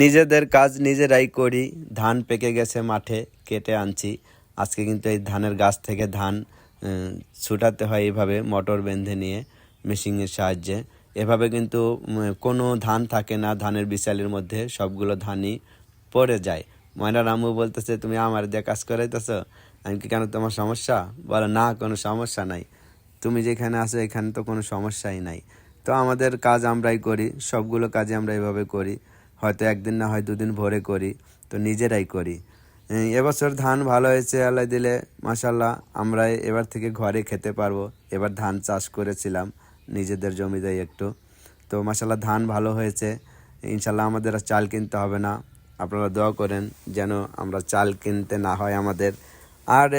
নিজেদের কাজ নিজেরাই করি। ধান পেকে গেছে মাঠে, কেটে আনছি। আজকে কিন্তু এই ধানের গাছ থেকে ধান ছুটাতে হয় এইভাবে মোটর বেঁধে নিয়ে মেশিনের সাহায্যে। এভাবে কিন্তু কোনো ধান থাকে না, ধানের বিশালের মধ্যে সবগুলো ধানই পড়ে যায়। ময়না রামু বলতেছে, তুমি আমার দিয়ে কাজ করাইতেছ? আমি কি কেন তোমার সমস্যা? বলে, না, কোনো সমস্যা নাই। তুমি যেখানে আছো, এখানে তো কোনো সমস্যাই নাই। তো আমাদের কাজ আমরাই করি, সবগুলো কাজে আমরা এভাবে করি। হয়তো একদিন না হয় দুদিন ভরে করি, তো নিজেরাই করি। এবছর ধান ভালো হয়েছে, আল্লাহ দিলে মাসাল্লাহ আমরা এবার থেকে ঘরে খেতে পারব। এবার ধান চাষ করেছিলাম, নিজেদের জমিতে একটু। তো মাসাল্লাহ ধান ভালো হয়েছে। ইনশাল্লাহ আমাদের আর চাল কিনতে হবে না। আপনারা দোয়া করেন যেন আমরা চাল কিনতে না হয় আমাদের। আর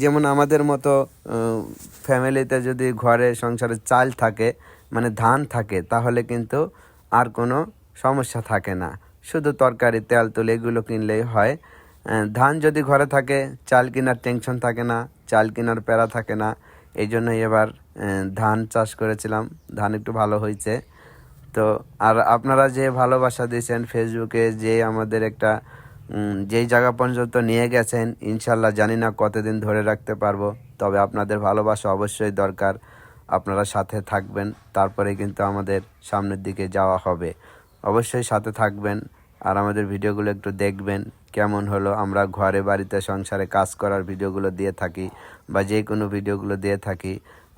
যেমন আমাদের মতো ফ্যামিলিতে যদি ঘরে সংসারে চাল থাকে মানে ধান থাকে, তাহলে কিন্তু আর কোনো সমস্যা থাকে না। শুধু তরকারি, তেল, তুলে এগুলো কিনলেই হয়। ধান যদি ঘরে থাকে, চাল কেনার টেনশন থাকে না, চাল কেনার প্যারা থাকে না। এই জন্যই এবার ধান চাষ করেছিলাম। ধান একটু ভালো হয়েছে। তো, আর আপনারা যে ভালোবাসা দিয়েছেন ফেসবুকে, যে আমাদের একটা যেই জায়গা পর্যন্ত নিয়ে গেছেন, ইনশাল্লাহ জানি না কতদিন ধরে রাখতে পারব। তবে আপনাদের ভালোবাসা অবশ্যই দরকার। আপনারা সাথে থাকবেন, তারপরে কিন্তু আমাদের সামনের দিকে যাওয়া হবে। অবশ্যই সাথে থাকবেন আর আমাদের ভিডিওগুলো একটু দেখবেন কেমন হলো। আমরা ঘরে, বাড়িতে, সংসারে কাজ করার ভিডিওগুলো দিয়ে থাকি বা যে কোনো ভিডিওগুলো দিয়ে থাকি,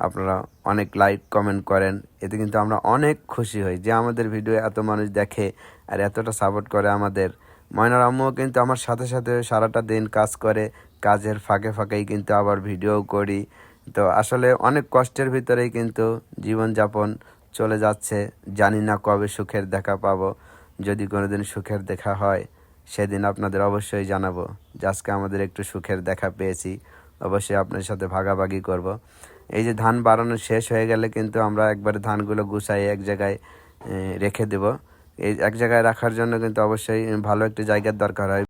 আপনারা অনেক লাইক কমেন্ট করেন। এতে কিন্তু আমরা অনেক খুশি হই যে আমাদের ভিডিও এত মানুষ দেখে আর এতটা সাপোর্ট করে আমাদের। ময়নার আম্মুও কিন্তু আমার সাথে সাথে সারাটা দিন কাজ করে, কাজের ফাঁকে ফাঁকেই কিন্তু আবার ভিডিও করি। তো আসলে অনেক কষ্টের ভিতরেই কিন্তু জীবনযাপন চলে যাচ্ছে। জানি না কবে সুখের দেখা পাবো। যদি কোনোদিন সুখের দেখা হয়, সেদিন আপনাদের অবশ্যই জানাব। যে আজকে আমাদের একটু সুখের দেখা পেয়েছি। অবশ্যই আপনার সাথে ভাগাভাগি করব। এই যে ধান বাড়ানো শেষ হয়ে গেলে কিন্তু আমরা একবারে ধানগুলো গুছাই এক জায়গায় রেখে দেব। এই এক জায়গায় রাখার জন্য কিন্তু অবশ্যই ভালো একটি জায়গার দরকার হয়।